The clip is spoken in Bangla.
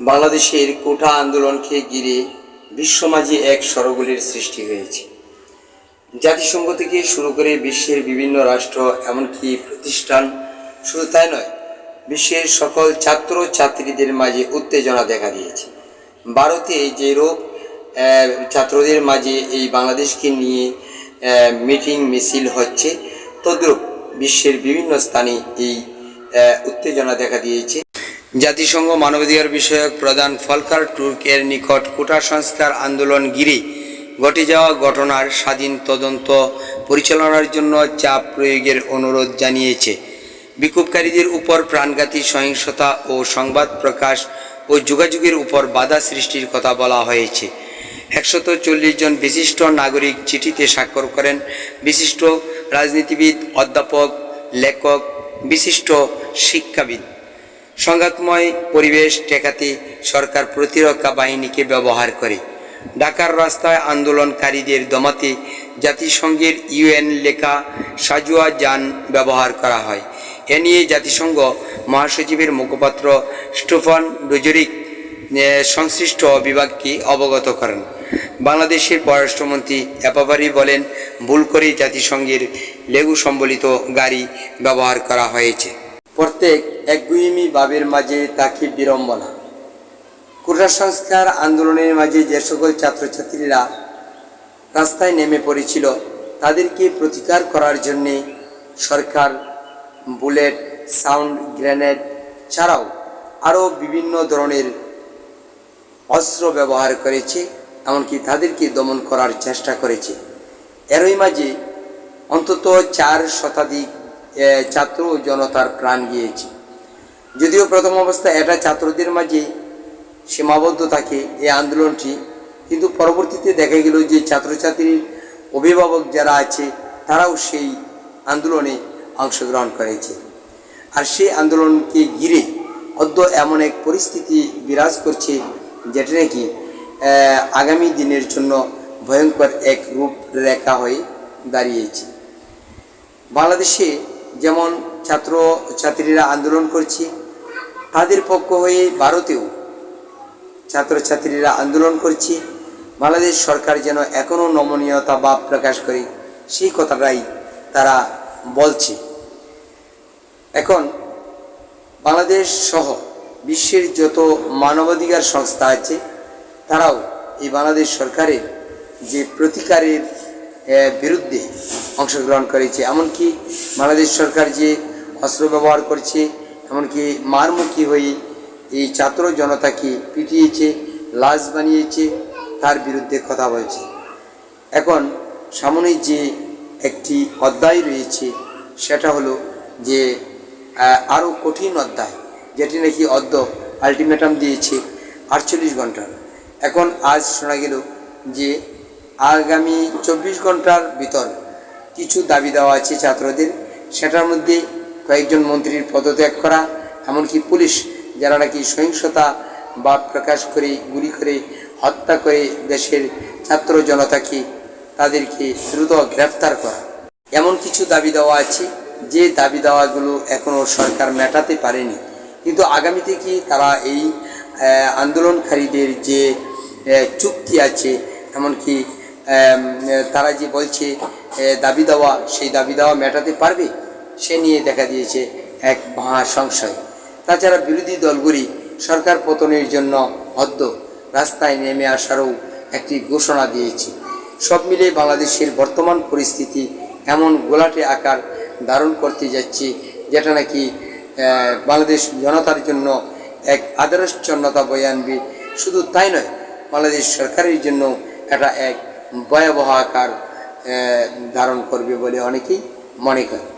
বাংলাদেশের কোটা আন্দোলনকে ঘিরে বিশ্বমাঝে এক সরগোলের সৃষ্টি হয়েছে। জাতিসংঘ থেকে শুরু করে বিশ্বের বিভিন্ন রাষ্ট্র, এমনকি প্রতিষ্ঠান, শুধু তাই নয়, বিশ্বের সকল ছাত্র ছাত্রীদের মাঝে উত্তেজনা দেখা দিয়েছে। ভারতে যে রূপ ছাত্রদের মাঝে এই বাংলাদেশকে নিয়ে মিটিং মিছিল হচ্ছে, তদ্রূপ বিশ্বের বিভিন্ন স্থানে এই উত্তেজনা দেখা দিয়েছে। জাতিসংঘ মানবাধিকার বিষয়ক প্রধান ফলকার টুর্কের নিকট কোটা সংস্কার আন্দোলন ঘিরে ঘটে যাওয়া ঘটনার স্বাধীন তদন্ত পরিচালনার জন্য চাপ প্রয়োগের অনুরোধ জানিয়েছে। বিক্ষোভকারীদের উপর প্রাণঘাতী সহিংসতা ও সংবাদ প্রকাশ ও যোগাযোগের উপর বাধা সৃষ্টির কথা বলা হয়েছে। একশত চল্লিশ জন বিশিষ্ট নাগরিক চিঠিতে স্বাক্ষর করেন। বিশিষ্ট রাজনীতিবিদ, অধ্যাপক, লেখক, বিশিষ্ট শিক্ষাবিদ। সংঘাতময় পরিবেশ ঠেকাতে সরকার প্রতিরক্ষা বাহিনীকে ব্যবহার করে। ঢাকার রাস্তায় আন্দোলনকারীদের দমাতে জাতিসংঘের ইউএন লেখা সাজুয়া যান ব্যবহার করা হয়। এ নিয়ে জাতিসংঘ মহাসচিবের মুখপাত্র স্টোফান ডোজরিক সংশ্লিষ্ট বিভাগকে অবগত করেন। বাংলাদেশের পররাষ্ট্রমন্ত্রী এপাবারি বলেন, ভুল করে জাতিসংঘের লেগু সম্বলিত গাড়ি ব্যবহার করা হয়েছে। প্রত্যেক একগুইমি ভাবের মাঝে তাকে বিড়ম্বনা। কোটা সংস্কার আন্দোলনের মাঝে যে সকল ছাত্রছাত্রীরা রাস্তায় নেমে পড়েছিল, তাদেরকে প্রতিকার করার জন্যে সরকার, বুলেট, সাউন্ড গ্রেনেড ছাড়াও আরও বিভিন্ন ধরনের অস্ত্র ব্যবহার করেছে, এমনকি তাদেরকে দমন করার চেষ্টা করেছে। এরই মাঝে অন্তত চার শতাধিক ছাত্র ও জনতার প্রাণ গিয়েছে। যদিও প্রথম অবস্থায় এটা ছাত্রদের মাঝে সীমাবদ্ধ থাকে এই আন্দোলনটি, কিন্তু পরবর্তীতে দেখা গেল যে ছাত্রছাত্রীর অভিভাবক যারা আছে, তারাও সেই আন্দোলনে অংশগ্রহণ করেছে। আর সেই আন্দোলনকে ঘিরে অদ্য এমন এক পরিস্থিতি বিরাজ করছে, যেটা নাকি আগামী দিনের জন্য ভয়ঙ্কর এক রূপ রেখা হয়ে দাঁড়িয়েছে। বাংলাদেশে যেমন ছাত্র ছাত্রীরা আন্দোলন করছে, তাদের পক্ষ হয়ে ভারতেও ছাত্রছাত্রীরা আন্দোলন করছে। বাংলাদেশ সরকার যেন এখনও নমনীয়তা ভাব প্রকাশ করে, সেই কথাটাই তারা বলছে। এখন বাংলাদেশ সহ বিশ্বের যত মানবাধিকার সংস্থা আছে, তারাও এই বাংলাদেশ সরকারের যে প্রতিকারের বিরুদ্ধে অংশগ্রহণ করেছে এমনকি বাংলাদেশ সরকার যে অস্ত্র ব্যবহার করছে, এমনকি মারমুখী হয়ে এই ছাত্র জনতাকে পিটিয়েছে, লাশ বানিয়েছে, তার বিরুদ্ধে কথা বলছে। এখন সামনে যে একটি অধ্যায় রয়েছে, সেটা হলো যে আরও কঠিন অধ্যায়, যেটি নাকি অদ্য আলটিমেটাম দিয়েছে, আটচল্লিশ ঘণ্টার এখন আজ শোনা গেল যে, আগামী চব্বিশ ঘণ্টার ভিতর কিছু দাবি দেওয়া আছে ছাত্রদের। সেটার মধ্যে কয়েকজন মন্ত্রীর পদত্যাগ করা, এমনকি পুলিশ যারা নাকি সহিংসতা বা প্রকাশ করে, গুলি করে, হত্যা করে দেশের ছাত্র জনতাকে তাদেরকে দ্রুত গ্রেফতার করা। এমন কিছু দাবি দেওয়া আছে, যে দাবি দেওয়াগুলো এখনও সরকার মেটাতে পারেনি। কিন্তু আগামী থেকে তারা এই আন্দোলনকারীদের যে চুক্তি আছে, এমনকি তারা যে বলছে দাবি দেওয়া, সেই দাবি দেওয়া মেটাতে পারবে? সে নিয়ে দেখা দিয়েছে এক মহা সংশয় তাছাড়া বিরোধী দলগুলি সরকার পতনের জন্য হদ্দ। রাস্তায় নেমে আসারও একটি ঘোষণা দিয়েছে। সব মিলিয়ে বাংলাদেশের বর্তমান পরিস্থিতি এমন গোলাটে আকার ধারণ করতে যাচ্ছে, যেটা নাকি বাংলাদেশ জনতার জন্য এক আদর্শচ্ছন্নতা বয়ে আনবে। শুধু তাই নয়, বাংলাদেশ সরকারের জন্য এটা এক ভয়াবহ আকার ধারণ করবে বলে অনেকেই মনে করে।